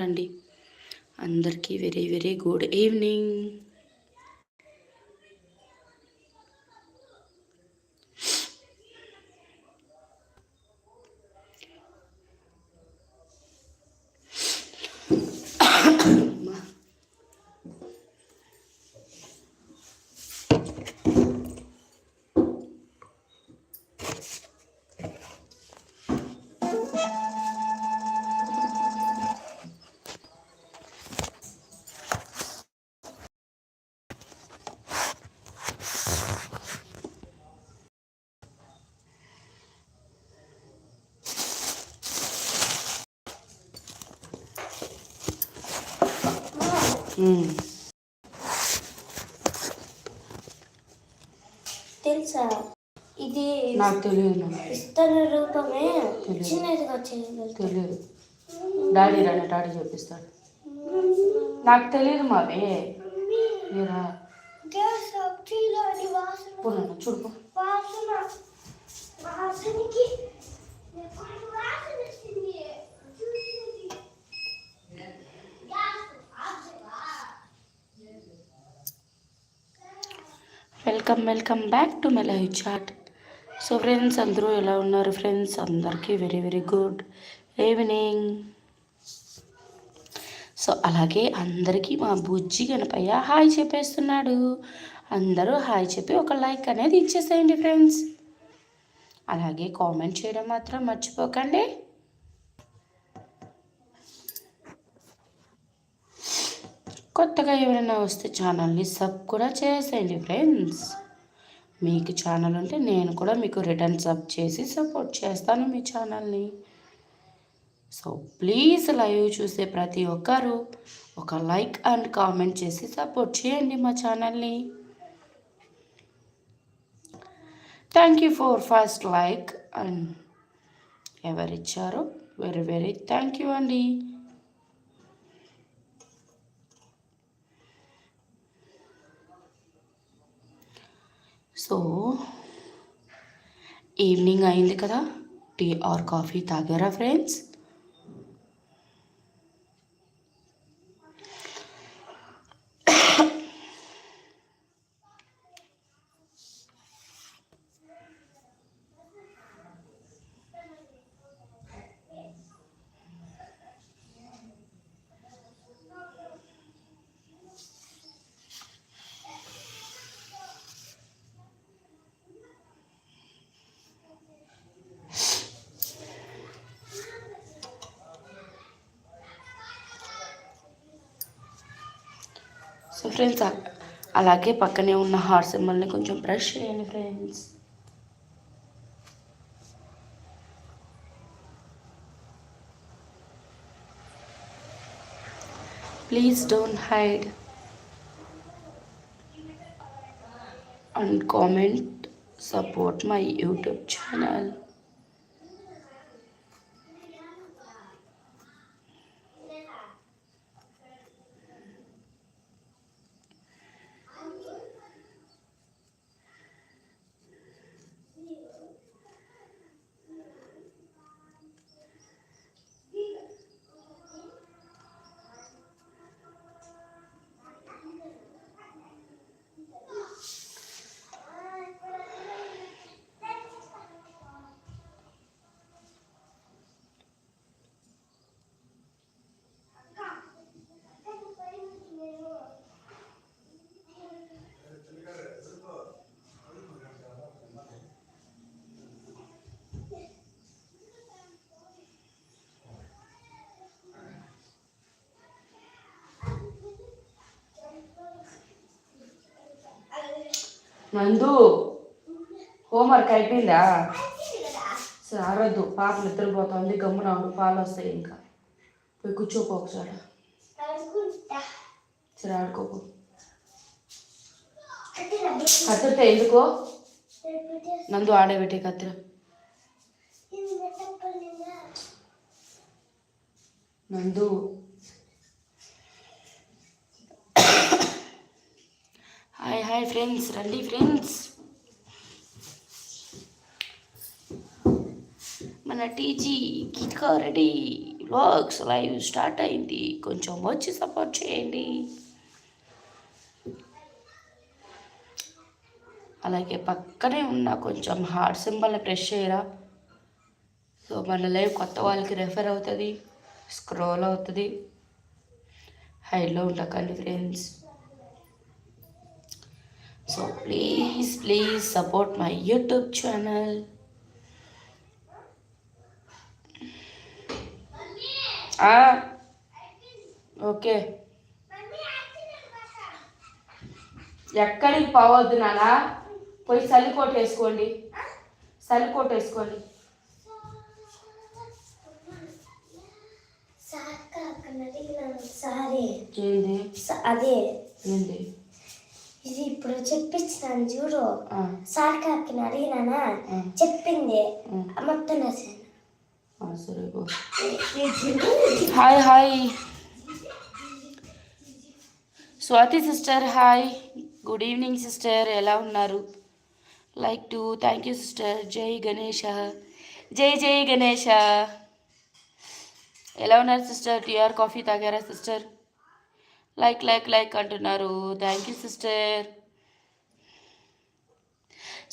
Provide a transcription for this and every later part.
అండి అందరికీ very very good evening. తెలుసా? ఇది నాకు తెలియదు. విస్తరణ రూపమే. చిన్నదిగా తెలియదు. డాడీ రాని డాడీ చూపిస్తాడు. నాకు తెలియదు మావే. మీరా ఫ్యాక్టరీలోని వాసన పోనన్న చూడు. వాసన వాసనకి? Welcome welcome back to my live chat. So friends అందరూ ఎలా ఉన్నారు? ఫ్రెండ్స్ అందరికీ very very good evening. So అలాగే అందరికీ మా బుజ్జి గణపయ్య హాయ్ చెప్పేస్తున్నాడు. అందరూ హాయ్ చెప్పి ఒక లైక్ అనేది ఇచ్చేసేయండి ఫ్రెండ్స్. అలాగే కామెంట్ చేయడం మాత్రం మర్చిపోకండి. కొత్తగా ఎవరైనా వస్తే ఛానల్ని సబ్ కూడా చేసేయండి ఫ్రెండ్స్. మీకు ఛానల్ ఉంటే నేను కూడా మీకు రిటర్న్ సబ్ చేసి సపోర్ట్ చేస్తాను మీ ఛానల్ని. సో ప్లీజ్ లైవ్ చూసే ప్రతి ఒక్కరూ ఒక లైక్ అండ్ కామెంట్ చేసి సపోర్ట్ చేయండి మా ఛానల్ని. Thank you for first like and ఎవరిచ్చారో very very thank you అండి. సో ఈవినింగ్ అయింది కదా? టీ ఆర్ కాఫీ తాగారా ఫ్రెండ్స్ సో ఫ్రెండ్స్ అలాగే పక్కనే ఉన్న హార్ట్ సింబల్ని కొంచెం బ్రష్ చేయండి friends please don't hide and comment support my YouTube channel Nandu homework అయిపోయిందా? సరే అరవద్దు పాప నిద్రపోతుంది గమ్మున పాలు వస్తాయి ఇంకా. పోయి కూర్చోపో ఒకసారి. సరే ఆడుకోపో. కత్తిరితే ఎందుకో? నందు ఆడబెట్టే కత్తిర. నందు హాయ్ ఫ్రెండ్స్ రండి ఫ్రెండ్స్ మన TG Geethika ready vlogs live start అయింది. కొంచెం వచ్చి సపోర్ట్ చేయండి. అలాగే పక్కనే ఉన్న కొంచెం హార్ట్ సింబల్ని ప్రెస్ చేయరా. సో మన లైవ్ కొత్త వాళ్ళకి రెఫర్ అవుతుంది స్క్రోల్ అవుతుంది. హైలో ఉండకండి friends so please please support my YouTube channel okay ఎక్కడికి పోవద్దు నానా పోయి చలికోట వేసుకోండి. చలికోట వేసుకోండి. అదే. ఇది ఇప్పుడు చెప్పించినాను చూడు. సార్ కాకని అడిగినానా. చెప్పింది. మొత్తం రాశాను. Hi hi. Swathi sister hi. Good evening sister ఎలా ఉన్నారు? Like to thank you sister. జై గణేష జై జై గణేష ఎలా ఉన్నారు సిస్టర్? టీఆర్ కాఫీ తాగారా సిస్టర్? లైక్ లైక్ లైక్ అంటున్నారు. థ్యాంక్ యూ సిస్టర్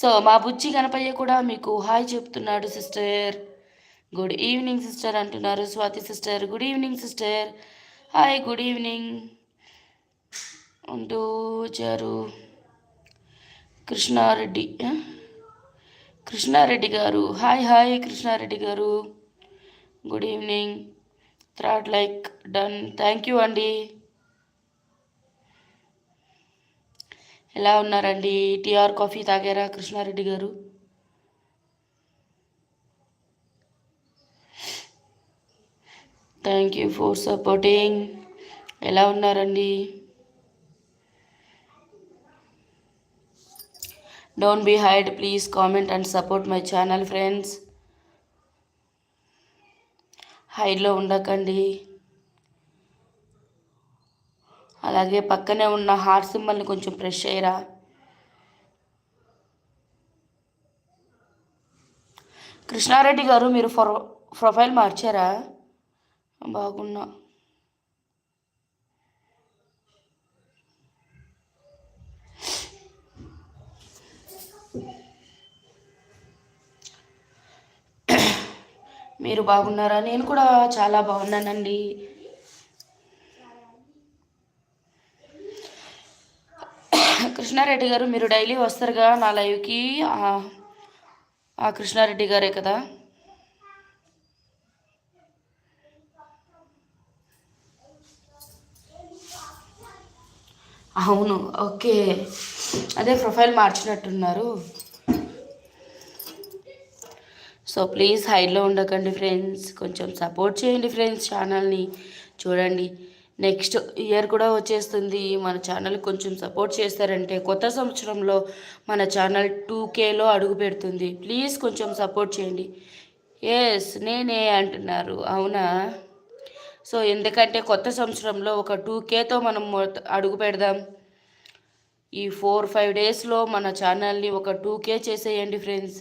సో మా బుజ్జి గణపయ్య కూడా మీకు హాయ్ చెప్తున్నాడు సిస్టర్ గుడ్ ఈవినింగ్ సిస్టర్ అంటున్నారు Swathi sister good evening sister hi good evening అంటూ వచ్చారు కృష్ణారెడ్డి కృష్ణారెడ్డి గారు. హాయ్ హాయ్ కృష్ణారెడ్డి గారు. గుడ్ ఈవినింగ్ థ్రాడ్ లైక్ డన్ థ్యాంక్ యూ అండి ఎలా ఉన్నారండి? టీఆర్ కాఫీ తాగారా కృష్ణారెడ్డి గారు? థ్యాంక్ యూ ఫర్ సపోర్టింగ్ ఎలా ఉన్నారండి? Don't be hide please comment and support my channel friends హైడ్లో ఉండకండి. అలాగే పక్కనే ఉన్న హార్ట్ సింబల్ని కొంచెం ప్రెస్ చేయరా? కృష్ణారెడ్డి గారు మీరు ప్రొ ప్రొఫైల్ మార్చారా? బాగున్నా. మీరు బాగున్నారా? నేను కూడా చాలా బాగున్నానండి. కృష్ణారెడ్డి గారు మీరు డైలీ వస్తారుగా నా లైవ్కి? ఆ- కృష్ణారెడ్డి గారే కదా. అవును ఓకే. అదే ప్రొఫైల్ మార్చినట్టున్నారు. సో ప్లీజ్ హైలో ఉండకండి ఫ్రెండ్స్. కొంచెం సపోర్ట్ చేయండి ఫ్రెండ్స్ ఛానల్ని. చూడండి. నెక్స్ట్ ఇయర్ కూడా వచ్చేస్తుంది. మన ఛానల్ కొంచెం సపోర్ట్ చేస్తారంటే కొత్త సంవత్సరంలో మన ఛానల్ టూ కేలో అడుగు పెడుతుంది. ప్లీజ్ కొంచెం సపోర్ట్ చేయండి. ఎస్ నేనే అంటున్నారు. అవునా? సో ఎందుకంటే కొత్త సంవత్సరంలో ఒక టూ కేతో మనం అడుగు పెడదాం. ఈ ఫోర్ ఫైవ్ డేస్లో మన ఛానల్ని ఒక టూ కే చేసేయండి ఫ్రెండ్స్.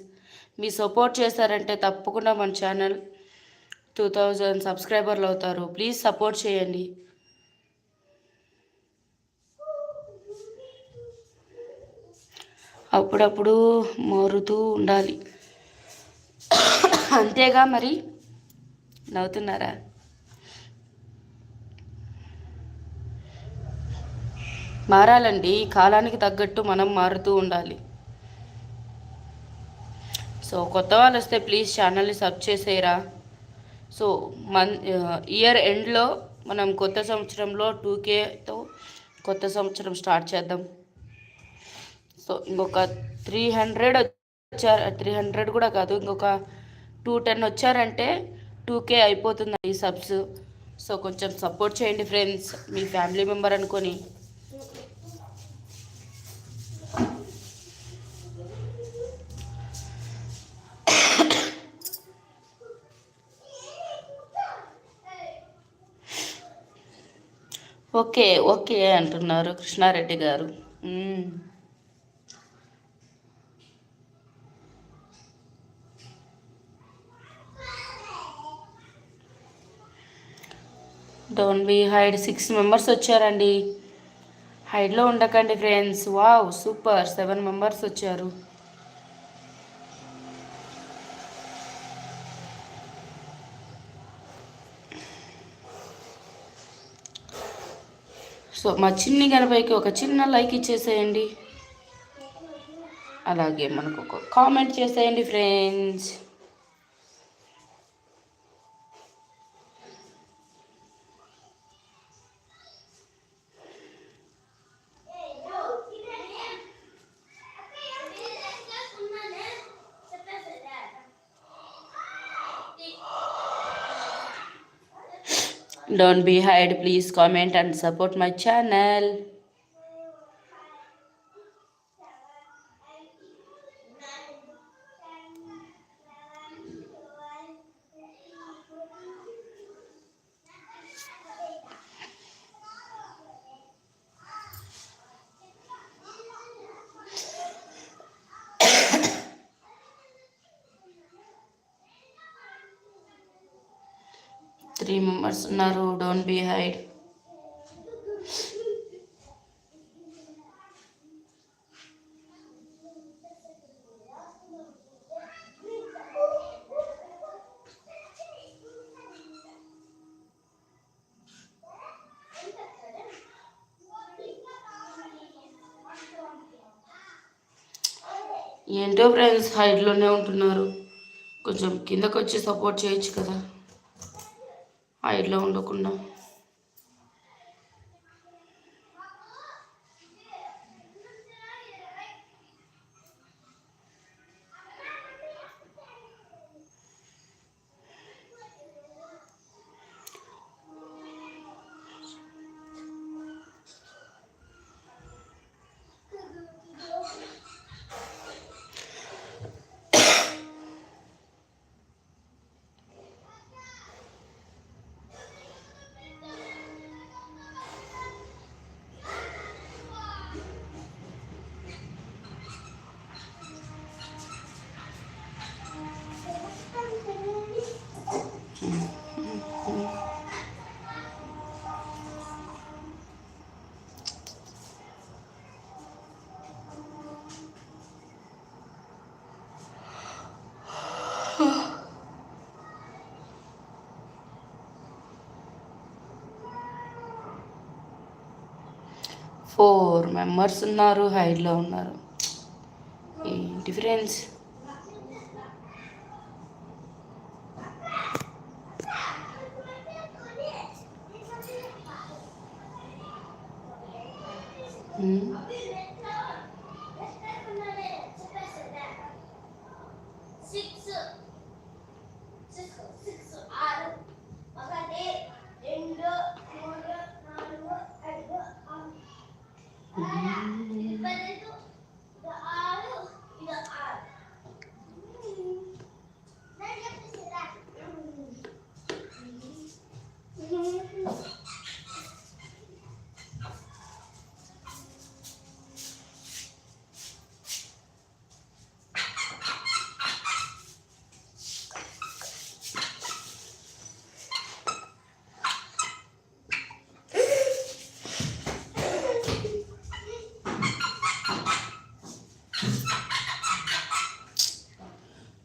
మీ సపోర్ట్ చేస్తారంటే తప్పకుండా మన ఛానల్ టూ థౌజండ్ సబ్స్క్రైబర్లు అవుతారు. ప్లీజ్ సపోర్ట్ చేయండి. అప్పుడప్పుడు మారుతూ ఉండాలి. అంతేగా మరి? నవ్వుతున్నారా? మారాలండి. కాలానికి తగ్గట్టు మనం మారుతూ ఉండాలి. సో కొత్త వాళ్ళు వస్తే ప్లీజ్ ఛానల్ని సబ్ చేసేయరా? సో మన్ ఇయర్ ఎండ్లో మనం కొత్త సంవత్సరంలో టూ కేతో కొత్త సంవత్సరం స్టార్ట్ చేద్దాం. సో ఇంకొక త్రీ హండ్రెడ్ వచ్చారు త్రీ హండ్రెడ్ కూడా కాదు ఇంకొక టూ టెన్ వచ్చారంటే టూ కే అయిపోతుంది ఈ సబ్స్ సో కొంచెం సపోర్ట్ చేయండి ఫ్రెండ్స్ మీ ఫ్యామిలీ మెంబర్ అనుకొని. ఓకే ఓకే అంటున్నారు కృష్ణారెడ్డి గారు. Don't be hide six members వచ్చారండి. హైడ్లో ఉండకండి friends wow super seven members వచ్చారు. సో మా చిన్ని గణపైకి ఒక చిన్న లైక్ ఇచ్చేసేయండి. అలాగే మనకు ఒక కామెంట్ చేసేయండి friends Don't be hide. Please comment and support my channel. Three members ఉన్నారు డోంట్ బీ హైడ్ ఏంటో ఫ్రెండ్స్ హైడ్లోనే ఉంటున్నారు. కొంచెం కిందకు వచ్చి సపోర్ట్ చేయొచ్చు కదా. హైడ్లో ఉండకుండా ఫోర్ మెంబర్స్ ఉన్నారు హైడ్లో ఉన్నారు. Difference friends Hmm? Six six six ఆరు ఒకటి రెండు మూడు నాలుగు ఐదు ఆరు ఇది పన్నెండు ఇది ఆరు ఇది ఆరు నేను చెప్పేసిరా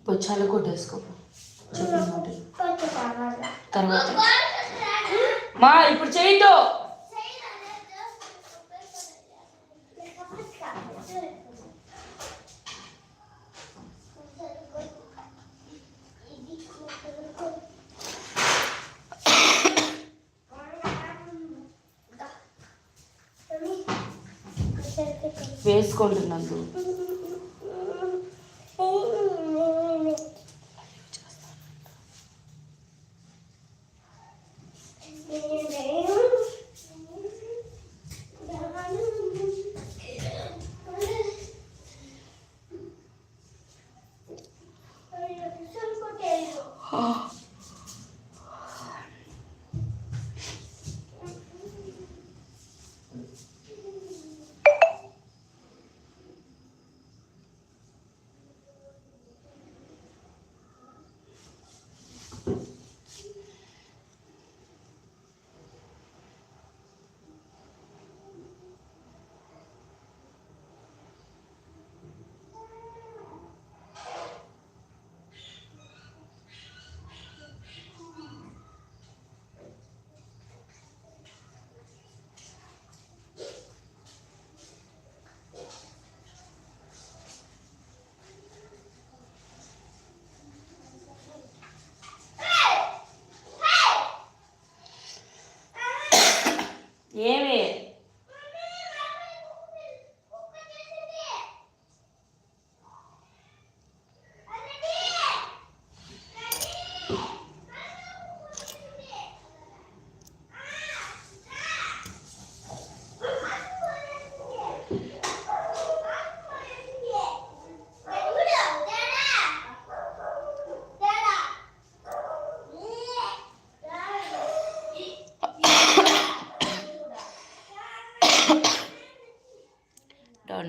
పొచ్చాలు కొట్టేసుకో. తర్వాత. మా ఇప్పుడు చేయొద్దు వేసుకుంటున్నాను. lleve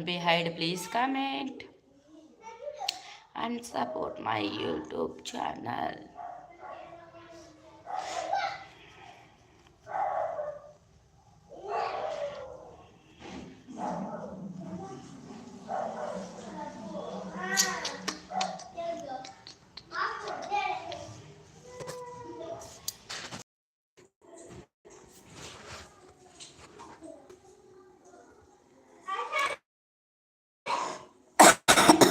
Be hide, please comment and support my YouTube channel.